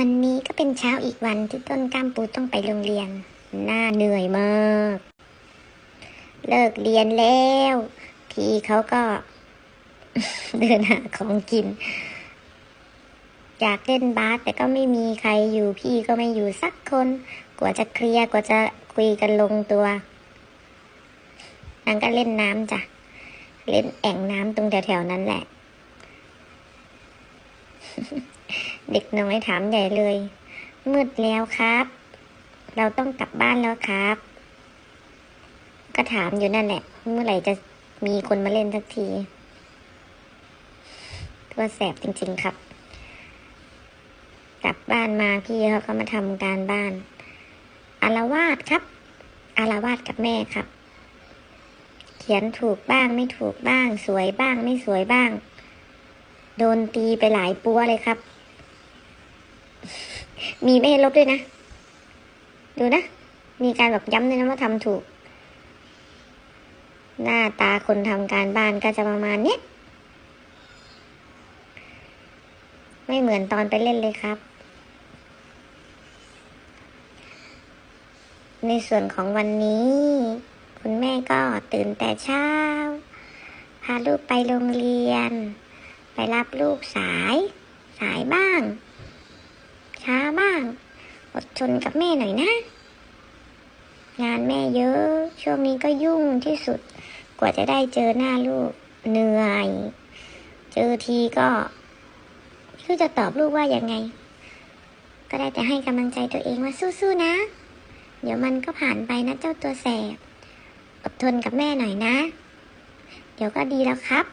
วันนี้ก็เป็นเช้าอีกวันที่ต้นกล้ามปูต้องไปโรงเรียน หน้าเหนื่อยมาก เลิกเรียนแล้ว พี่เขาก็ เดินหาของกิน อยากเล่นบาสแต่ก็ไม่มีใครอยู่พี่ก็ไม่อยู่สักคน กว่าจะเคลียร์กว่าจะคุยกันลงตัวนางก็เล่นน้ำจ้ะ เล่นแอ่งน้ำตรงแถวๆนั้นแหละ เด็กน้อยถามใหญ่เลย มืดแล้วครับ เราต้องกลับบ้านแล้วครับ ก็ถามอยู่นั่นแหละ เมื่อไหร่จะมีคนมาเล่นสักที ตัวแสบจริงๆครับ กลับบ้านมาพี่เขาก็มาทำการบ้านอารวาสครับอารวาสกับแม่ครับ เขียนถูกบ้างไม่ถูกบ้าง สวยบ้างไม่สวยบ้าง โดนตีไปหลายปัวเลยครับ มีไม่ให้ลบด้วยนะ ดูนะ มีการแบบย้ำด้วยนะว่าทำถูก หน้าตาคนทำการบ้านก็จะประมาณเนี้ย ไม่เหมือนตอนไปเล่นเลยครับ ในส่วนของวันนี้ คุณแม่ก็ตื่นแต่เช้า พาลูกไปโรงเรียน ไปรับลูกสาย สายบ้างางอดทนกับแม่หน่อยนะ งานแม่เยอะ ช่วงนี้ก็ยุ่งที่สุด กว่าจะได้เจอหน้าลูกเหนื่อย เจอทีก็ไม่รู้จะตอบลูกว่ายังไง ก็ได้แต่ให้กำลังใจตัวเองว่าสู้ๆนะ เดี๋ยวมันก็ผ่านไปนะเจ้าตัวแสบ อดทนกับแม่หน่อยนะ เดี๋ยวก็ดีแล้วครับ